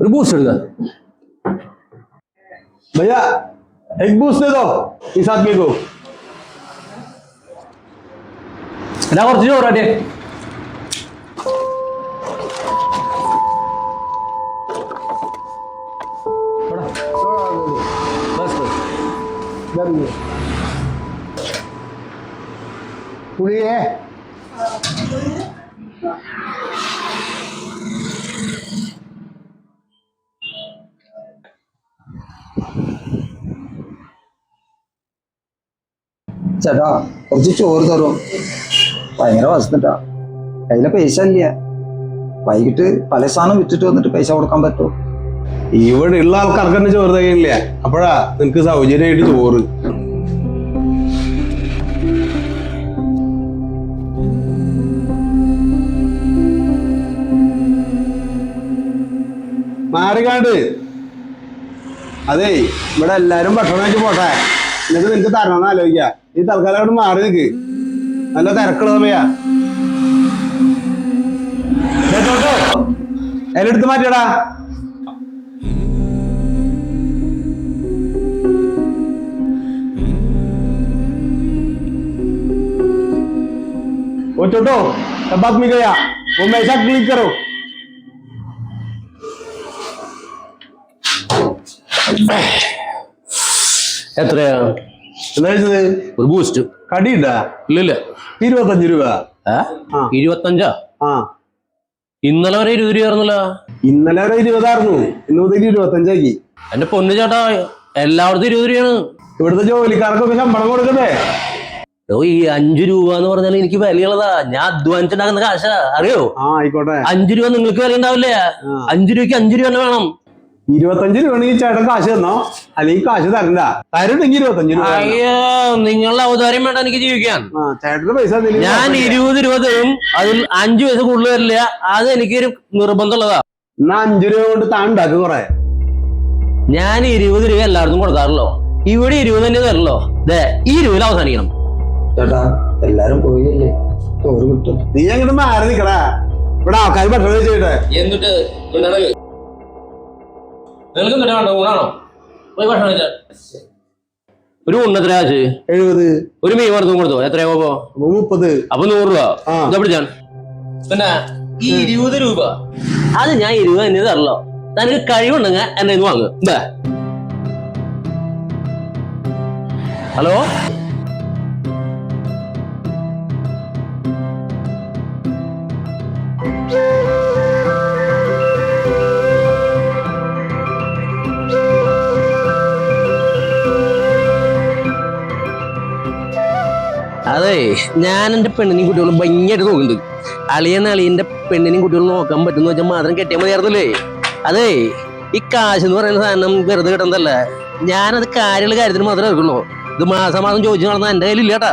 और बूथ छिड़ जाता भैया एक बूस दे दो इस आदमी को और चीज़ें हो रहा है ചേട്ടാ കുറച്ച് ചോറ് തരും. ഭയങ്കര വസ്തുട്ടാ കയ്യിലെ പൈസ ഇല്ല. വൈകിട്ട് പല സാധനം വിറ്റിട്ട് വന്നിട്ട് പൈസ കൊടുക്കാൻ പറ്റുമോ? ഇവിടെ ഉള്ള ആൾക്കാർക്ക് തന്നെ ചോറ് തികയില്ല അപ്പോഴാ നിനക്ക് സൗജന്യമായിട്ട് ചോറ്. മാറിക്കാണ്ട് അതേ ഇവിടെ എല്ലാരും ഭക്ഷണം കഴിച്ച് പോട്ടെ. എന്നിട്ട് നിനക്ക് തരണമെന്ന് ആലോചിക്ക ഈ തൽക്കാലം അവിടെ മാറി നിൽക്ക് നല്ല തിരക്കുള്ള സമയാ എല്ലെടുത്ത് മാറ്റിയടാ वो छोटो तब आदमी गया वो मैसा क्लिक करो എത്രയാ? എന്താ ഒരു ബൂസ്റ്റ് കടിയുണ്ടാ? ഇല്ലില്ല. ഇരുപത്തഞ്ച് രൂപ. ഇരുപത്തഞ്ചാ? ആ. ഇന്നലെ വരെ ഇരുപത് രൂപയായിരുന്നല്ലോ ഇന്നലെ വരെ ഇരുപതായിരുന്നു ഇന്ന് മുതൽ ഇരുപത്തഞ്ചാക്കി എന്റെ പൊന്നു ചേട്ടാ എല്ലായിടത്തും ഇരുപത് രൂപയാണ്. ഇവിടുത്തെ ജോലിക്കാർക്കൊക്കെ ശമ്പളം കൊടുക്കണ്ടേ? ഓ ഈ അഞ്ചു രൂപ എന്ന് പറഞ്ഞാൽ എനിക്ക് വിലയുള്ളതാ. ഞാൻ അധ്വാനിച്ചുണ്ടാക്കുന്ന കാശാ. അറിയോ? ആയിക്കോട്ടെ. അഞ്ചു രൂപ നിങ്ങൾക്ക് വില ഉണ്ടാവില്ലേ? അഞ്ചു രൂപയ്ക്ക് അഞ്ചു രൂപ തന്നെ വേണം. ഇരുപത്തഞ്ച് രൂപയാണെങ്കിൽ ചേട്ടൻ കാശ് തന്നോ? അല്ലെങ്കിൽ കാശ് തരണ്ട. തരണ്ടെങ്കിൽ ഇരുപത്തഞ്ച് രൂപ. അയ്യോ നിങ്ങളുടെ അവതാരം വേണ്ട എനിക്ക് ജീവിക്കാൻ. ആ ചേട്ടന് പൈസ തന്നില്ല. ഞാൻ. ഇരുപത് രൂപ തരും. അതിൽ അഞ്ചു പൈസ കൂടുതൽ വരില്ല അത് എനിക്കൊരു നിർബന്ധമുള്ളതാ. എന്നാ അഞ്ചു രൂപ കൊണ്ട് താൻ ഉണ്ടാക്ക് കുറെ. ഞാൻ ഇരുപത് രൂപ എല്ലായിടത്തും കൊടുക്കാറല്ലോ ഇവിടെ ഇരുപത് തന്നെ തരല്ലോ ദേ ഈ രൂപയിൽ അവസാനിക്കണം. ചേട്ടാ എല്ലാരും പോയില്ലേ? ചോറ് കിട്ടും. നീ അങ്ങോട്ട് മാറി നിക്കടാ ഇവിടെ ആൾക്കാർ ഭക്ഷണം ചെയ്യട്ടെ എന്നിട്ട് നിങ്ങൾക്ക് കിട്ടാണ്ടോ ഊണാണോ? പോയി ഭക്ഷണം കഴിച്ചാൽ ഒരു കാശ്? എഴുപത്. ഒരു മീൻ വറുത്തും കൊടുത്തോ. എത്രയാ പോ അപ്പൊ മുപ്പത്. അപ്പൊ നൂറ് രൂപ. ആ. ഇതാ പിടിച്ചാൻ പിന്നെ ഈ ഇരുപത് രൂപ. അത് ഞാൻ ഇരുപത് തന്നെ തരല്ലോ തനിക്ക് കഴിവുണ്ടെങ്കിൽ എന്നെ വാങ്ങുക ഹലോ? അതെ ഞാൻ എന്റെ പെണ്ണിനെയും കുട്ടികളും ഭംഗിയായിട്ട് നോക്കുന്നുണ്ട്. അളിയൻ അളിയന്റെ പെണ്ണിനെയും കുട്ടികളും നോക്കാൻ പറ്റുന്ന വെച്ചാൽ മാത്രം കെട്ടിയാൽ മതിയായിരുന്നല്ലേ? അതെ ഈ കാശ് എന്ന് പറയുന്ന സാധനം വെറുതെ കിട്ടുന്നതല്ല? ഞാനത് കാര്യമുള്ള കാര്യത്തിന് മാത്രമേ എടുക്കുള്ളൂ ഇത് മാസം മാസം ചോദിച്ചു നടന്നാൽ എന്റെ കയ്യിലില്ല കേട്ടാ.